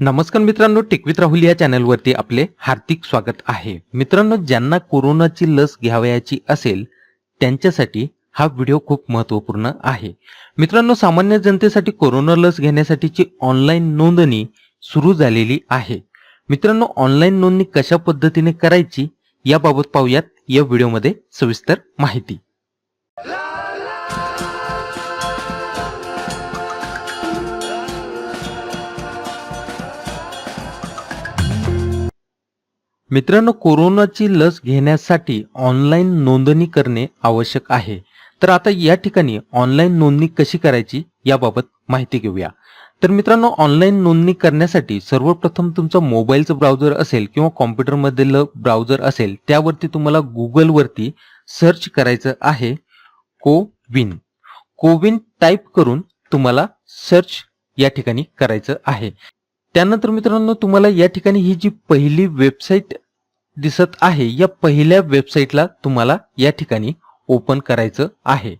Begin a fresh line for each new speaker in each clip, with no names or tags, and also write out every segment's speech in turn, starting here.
नमस्कार मित्रांनो टिकवित राहुल या चॅनलवरती आपले हार्दिक स्वागत आहे. मित्रांनो ज्यांना कोरोनाची लस घ्यावयाची असेल त्यांच्यासाठी हा व्हिडिओ खूप महत्त्वपूर्ण आहे. मित्रांनो सामान्य जनतेसाठी कोरोना लस घेण्यासाठीची ऑनलाईन नोंदणी सुरू झालेली आहे. मित्रांनो ऑनलाईन नोंदणी कशा पद्धतीने करायची याबाबत पाहूयात या व्हिडिओमध्ये सविस्तर माहिती. मित्रांनो कोरोनाची लस घेण्यासाठी ऑनलाईन नोंदणी करणे आवश्यक आहे. तर आता या ठिकाणी ऑनलाईन नोंदणी कशी करायची याबाबत माहिती घेऊया. तर मित्रांनो ऑनलाईन नोंदणी करण्यासाठी सर्वप्रथम तुमचा मोबाईलचं ब्राउझर असेल किंवा कॉम्प्युटरमधील ब्राउझर असेल त्यावरती तुम्हाला गुगलवरती सर्च करायचं आहे कोविन. कोविन टाईप करून तुम्हाला सर्च या ठिकाणी करायचं आहे. त्यानंतर मित्रांनो तुम्हाला या ठिकाणी ही जी पहिली वेबसाईट दिसत आहे या पहिल्या वेबसाईटला तुम्हाला या ठिकाणी ओपन करायचं आहे.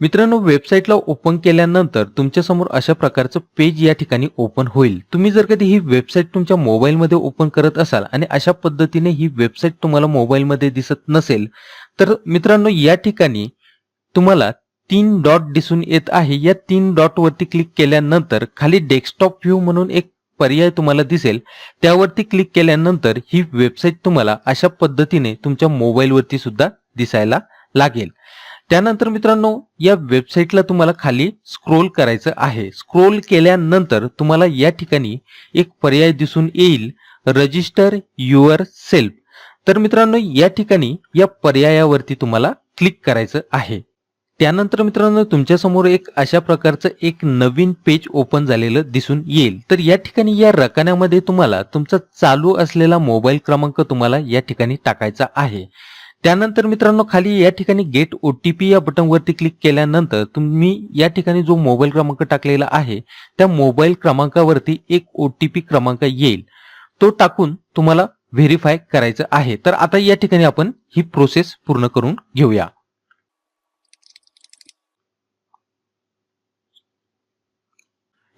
मित्रांनो वेबसाईटला ओपन केल्यानंतर तुमच्यासमोर अशा प्रकारचं पेज या ठिकाणी ओपन होईल. तुम्ही जर कधी ही वेबसाईट तुमच्या मोबाईलमध्ये ओपन करत असाल आणि अशा पद्धतीने ही वेबसाईट तुम्हाला मोबाईलमध्ये दिसत नसेल तर मित्रांनो या ठिकाणी तुम्हाला तीन डॉट दिसून येत आहे. या तीन डॉट वरती क्लिक केल्यानंतर खाली डेस्कटॉप व्ह्यू म्हणून एक पर्याय तुम्हाला दिसेल. त्यावरती क्लिक केल्यानंतर ही वेबसाईट तुम्हाला अशा पद्धतीने तुमच्या मोबाईलवरती सुद्धा दिसायला लागेल. त्यानंतर मित्रांनो या वेबसाईटला तुम्हाला खाली स्क्रोल करायचं आहे. स्क्रोल केल्यानंतर तुम्हाला या ठिकाणी एक पर्याय दिसून येईल. रजिस्टर युअर सेल्फ तर मित्रांनो या ठिकाणी या पर्यायावरती तुम्हाला क्लिक करायचं आहे. त्यानंतर मित्रांनो तुमच्यासमोर एक अशा प्रकारचं एक नवीन पेज ओपन झालेलं दिसून येईल. तर या ठिकाणी या रकान्यामध्ये तुम्हाला तुमचा चालू असलेला मोबाईल क्रमांक तुम्हाला या ठिकाणी टाकायचा आहे. त्यानंतर मित्रांनो खाली या ठिकाणी गेट ओ टी पी या बटनवरती क्लिक केल्यानंतर तुम्ही या ठिकाणी जो मोबाईल क्रमांक टाकलेला आहे त्या मोबाईल क्रमांकावरती एक ओ टी पी क्रमांक येईल. तो टाकून तुम्हाला व्हेरीफाय करायचं आहे. तर आता या ठिकाणी आपण ही प्रोसेस पूर्ण करून घेऊया.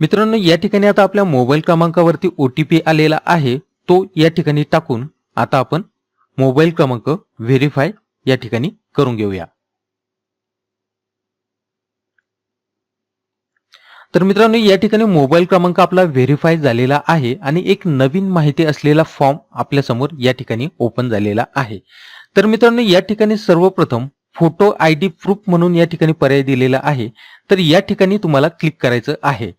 मित्रांनो या ठिकाणी आता आपल्या मोबाईल क्रमांकावरती ओ टी पी आलेला आहे. तो या ठिकाणी टाकून आता आपण मोबाईल क्रमांक व्हेरीफाय या ठिकाणी करून घेऊया. तर मित्रांनो या ठिकाणी मोबाईल क्रमांक आपला व्हेरीफाय झालेला आहे आणि एक नवीन माहिती असलेला फॉर्म आपल्यासमोर या ठिकाणी ओपन झालेला आहे. तर मित्रांनो या ठिकाणी सर्वप्रथम फोटो आय डी प्रूफ म्हणून या ठिकाणी पर्याय दिलेला आहे. तर या ठिकाणी तुम्हाला क्लिक करायचं आहे.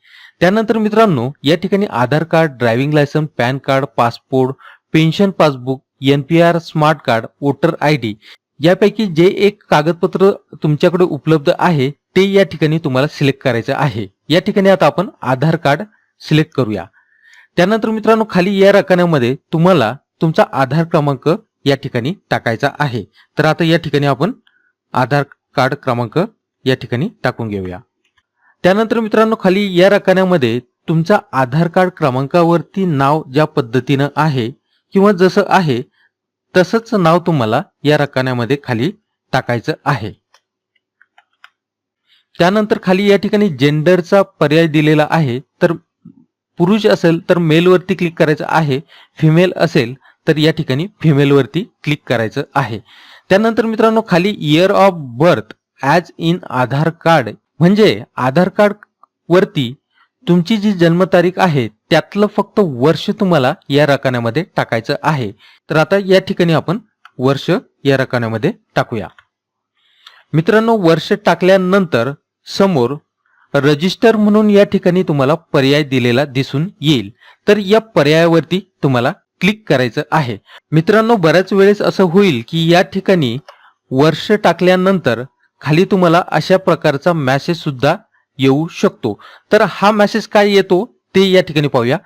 त्यानंतर मित्रांनो या ठिकाणी Aadhaar card driving licence PAN card passport pension passbook NPR smart card voter I D यापैकी जे एक कागदपत्र तुमच्याकडे उपलब्ध आहे ते या ठिकाणी तुम्हाला सिलेक्ट करायचं आहे. या ठिकाणी आता आपण आधार कार्ड सिलेक्ट करूया. त्यानंतर मित्रांनो खाली या रकान्यामध्ये तुम्हाला तुमचा आधार क्रमांक या ठिकाणी टाकायचा आहे. तर आता या ठिकाणी आपण आधार कार्ड क्रमांक या ठिकाणी टाकून घेऊया. त्यानंतर मित्रांनो खाली या रकान्यामध्ये तुमचा आधार कार्ड क्रमांकावरती नाव ज्या पद्धतीनं आहे किंवा जसं आहे तसंच नाव तुम्हाला या रकान्यामध्ये खाली टाकायचं आहे. त्यानंतर खाली या ठिकाणी जेंडरचा पर्याय दिलेला आहे तर पुरुष असेल तर मेलवरती क्लिक करायचं आहे फिमेल असेल तर या ठिकाणी फिमेलवरती क्लिक करायचं आहे. त्यानंतर मित्रांनो खाली year of birth as in Aadhaar card म्हणजे आधार कार्ड वरती तुमची जी जन्मतारीख आहे त्यातलं फक्त वर्ष तुम्हाला या रकान्यामध्ये टाकायचं आहे. तर आता या ठिकाणी आपण वर्ष या रकान्यामध्ये टाकूया. मित्रांनो वर्ष टाकल्यानंतर समोर रजिस्टर म्हणून या ठिकाणी तुम्हाला पर्याय दिलेला दिसून येईल. तर या पर्यायावरती तुम्हाला क्लिक करायचं आहे. मित्रांनो बऱ्याच वेळेस असं होईल की या ठिकाणी वर्ष टाकल्यानंतर खाली तुम्हाला अशा प्रकारचा मॅसेज सुद्धा येऊ शकतो. तर हा मॅसेज काय येतो ते या ठिकाणी पाहूया.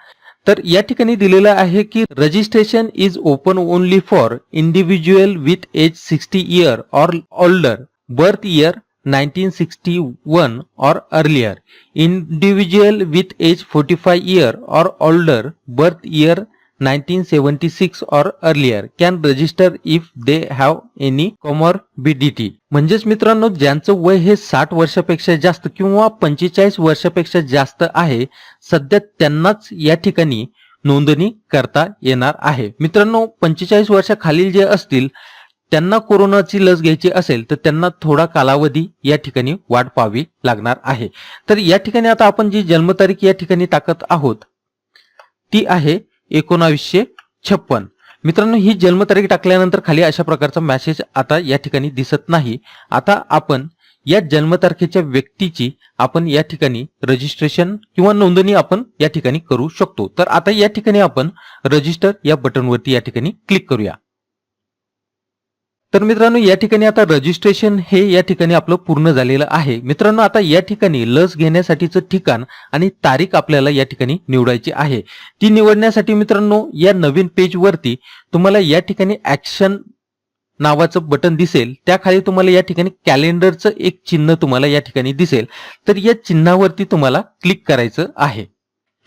तर या ठिकाणी दिलेलं आहे की registration is open only for individual with age sixty year or older birth year 1961 sixty one or earlier individual with age forty five year or older birth year 1976 or earlier can register if they have any comorbidity. म्हणजेच मित्रांनो ज्यांचं वय हे साठ वर्षापेक्षा जास्त किंवा पंचेचाळीस वर्षापेक्षा जास्त आहे सध्या त्यांनाच या ठिकाणी नोंदणी करता येणार आहे मित्रांनो पंचेचाळीस वर्षाखालील जे असतील त्यांना कोरोनाची लस घ्यायची असेल तर त्यांना थोडा कालावधी या ठिकाणी वाट पाहावी लागणार आहे तर या ठिकाणी आता आपण जी जन्मतारीख या ठिकाणी टाकत आहोत ती आहे एकोणावीसशे छप्पन. मित्रांनो ही जन्मतारीख टाकल्यानंतर खाली अशा प्रकारचा मॅसेज आता या ठिकाणी दिसत नाही. आता आपण या जन्मतारखेच्या व्यक्तीची आपण या ठिकाणी रजिस्ट्रेशन किंवा नोंदणी आपण या ठिकाणी करू शकतो. तर आता या ठिकाणी आपण रजिस्टर या बटनवरती या ठिकाणी क्लिक करूया. तर मित्रांनो या ठिकाणी आता रजिस्ट्रेशन हे या ठिकाणी आपलं पूर्ण झालेलं आहे. मित्रांनो आता या ठिकाणी लस घेण्यासाठीचं ठिकाण आणि तारीख आपल्याला या ठिकाणी निवडायची आहे. ती निवडण्यासाठी मित्रांनो या नवीन पेजवरती तुम्हाला या ठिकाणी ऍक्शन नावाचं बटन दिसेल. त्याखाली तुम्हाला या ठिकाणी कॅलेंडरचं एक चिन्ह तुम्हाला या ठिकाणी दिसेल. तर या चिन्हावरती तुम्हाला क्लिक करायचं आहे.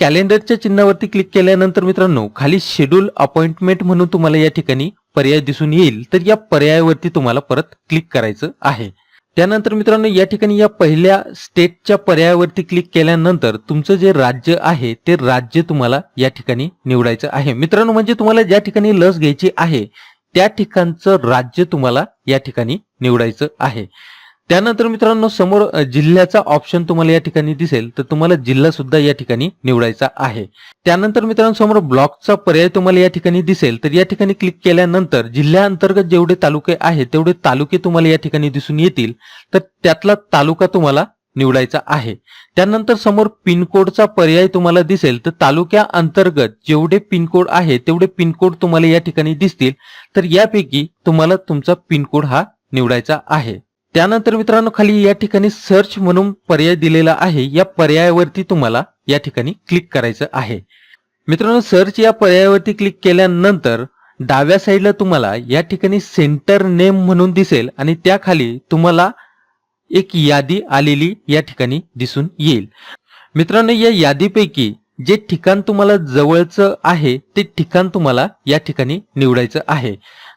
कॅलेंडरच्या चिन्हावरती क्लिक केल्यानंतर मित्रांनो खाली शेड्यूल अपॉइंटमेंट म्हणून तुम्हाला या ठिकाणी पर्याय दिसून येईल तर या पर्यायावरती तुम्हाला परत क्लिक करायचं आहे. त्यानंतर मित्रांनो या ठिकाणी या पहिल्या स्टेटच्या पर्यायावरती क्लिक केल्यानंतर तुमचं जे राज्य आहे ते राज्य तुम्हाला या ठिकाणी निवडायचं आहे. मित्रांनो म्हणजे तुम्हाला ज्या ठिकाणी लस घ्यायची आहे त्या ठिकाणचं राज्य तुम्हाला या ठिकाणी निवडायचं आहे. त्यानंतर मित्रांनो समोर जिल्ह्याचा ऑप्शन तुम्हाला या ठिकाणी दिसेल तर तुम्हाला जिल्हा सुद्धा या ठिकाणी निवडायचा आहे. त्यानंतर मित्रांनो समोर ब्लॉकचा पर्याय तुम्हाला या ठिकाणी दिसेल तर या ठिकाणी क्लिक केल्यानंतर जिल्ह्याअंतर्गत जेवढे तालुके आहेत तेवढे तालुके तुम्हाला या ठिकाणी दिसून येतील तर त्यातला तालुका तुम्हाला निवडायचा आहे. त्यानंतर समोर पिनकोडचा पर्याय तुम्हाला दिसेल तर तालुक्या अंतर्गत जेवढे पिनकोड आहे तेवढे पिनकोड तुम्हाला या ठिकाणी दिसतील तर यापैकी तुम्हाला तुमचा पिनकोड हा निवडायचा आहे. त्यानंतर मित्रांनो खाली या ठिकाणी सर्च म्हणून पर्याय दिलेला आहे. या पर्यायावरती तुम्हाला या ठिकाणी क्लिक करायचं आहे. मित्रांनो सर्च या पर्यायावरती क्लिक केल्यानंतर डाव्या साईडला तुम्हाला या ठिकाणी सेंटर नेम म्हणून दिसेल आणि त्याखाली तुम्हाला एक यादी आलेली या ठिकाणी दिसून येईल. मित्रांनो या यादीपैकी जे ठिकाण तुम्हाला जवळचं आहे ते ठिकाण तुम्हाला या ठिकाणी निवडायचं आहे.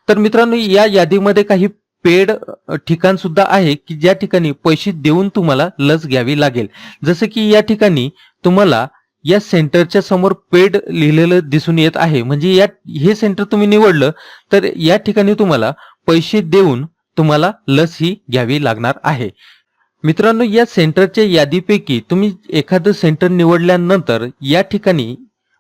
तर मित्रांनो या यादीमध्ये काही पेड ठिकाण सुद्धा आहे की ज्या ठिकाणी पैसे देऊन तुम्हाला लस घ्यावी लागेल. जसं की या ठिकाणी तुम्हाला या सेंटरच्या समोर पेड लिहिलेलं दिसून येत आहे. म्हणजे या हे सेंटर तुम्ही निवडलं तर या ठिकाणी तुम्हाला पैसे देऊन तुम्हाला लस ही घ्यावी लागणार आहे. मित्रांनो या सेंटरच्या यादीपैकी तुम्ही एखादं सेंटर निवडल्यानंतर या ठिकाणी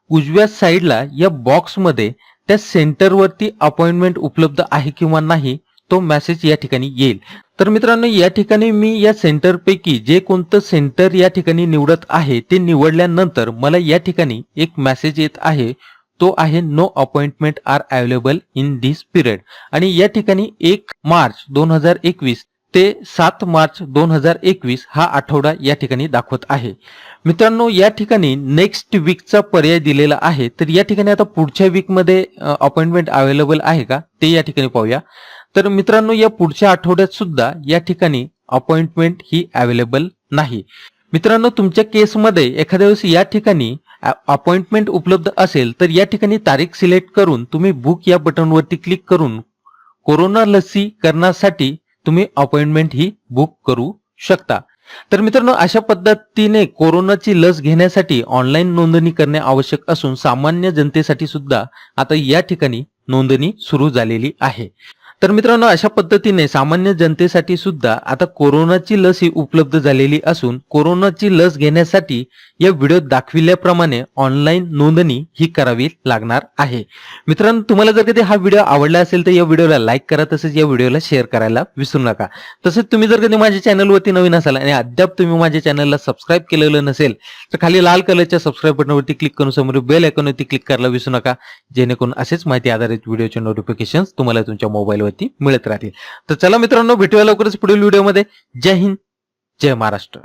उजव्या साईडला या बॉक्समध्ये त्या सेंटरवरती अपॉइंटमेंट उपलब्ध आहे किंवा नाही तो मेसेज या ठिकाणी येईल. तर मित्रांनो या ठिकाणी मी या सेंटरपैकी जे कोणतं सेंटर या ठिकाणी निवडत आहे ते निवडल्यानंतर मला या ठिकाणी एक मेसेज येत आहे. तो आहे no appointment are available in this period आणि या ठिकाणी एक मार्च दोन हजार एकवीस ते सात मार्च दोन हजार एकवीस हा आठवडा या ठिकाणी दाखवत आहे. मित्रांनो या ठिकाणी नेक्स्ट वीकचा पर्याय दिलेला आहे. तर या ठिकाणी आता पुढच्या वीकमध्ये अपॉइंटमेंट अवेलेबल आहे का? ते या ठिकाणी पाहूया. तर मित्रांनो या पुढच्या आठवड्यात सुद्धा या ठिकाणी अपॉइंटमेंट ही अवेलेबल नाही. मित्रांनो तुमच्या केसमध्ये एखाद्या वेळेस या ठिकाणी अपॉइंटमेंट उपलब्ध असेल तर या ठिकाणी तारीख सिलेक्ट करून तुम्ही बुक या बटनवरती क्लिक करून कोरोना लसीकरणासाठी तुम्ही अपॉइंटमेंट ही बुक करू शकता. तर मित्रांनो अशा पद्धतीने कोरोनाची लस घेण्यासाठी ऑनलाईन नोंदणी करणे आवश्यक असून सामान्य जनतेसाठी सुद्धा आता या ठिकाणी नोंदणी सुरू झालेली आहे. तर मित्रांनो अशा पद्धतीने सामान्य जनतेसाठी सुद्धा आता कोरोनाची लस ही उपलब्ध झालेली असून कोरोनाची लस घेण्यासाठी या व्हिडिओ दाखविल्याप्रमाणे ऑनलाईन नोंदणी ही करावी लागणार आहे. मित्रांनो तुम्हाला जर कधी हा व्हिडिओ आवडला असेल तर या व्हिडिओला लाईक करा तसेच या व्हिडिओला शेअर करायला विसरू नका. तसेच तुम्ही जर कधी माझ्या चॅनलवरती नवीन असाल आणि अद्याप तुम्ही माझ्या चॅनलला सबस्क्राईब केलेलं नसेल तर खाली लाल कलरच्या सबस्क्राईब बटनवरती क्लिक करून समोर बेल आयकॉनवरती क्लिक करायला विसरू नका. जेणेकरून असेच माहिती आधारित व्हिडिओचे नोटिफिकेशन तुम्हाला तुमच्या मोबाईलवरती मिळत राहतील. तर चला मित्रांनो भेटूया लवकरच पुढील व्हिडिओमध्ये जय हिंद जय महाराष्ट्र.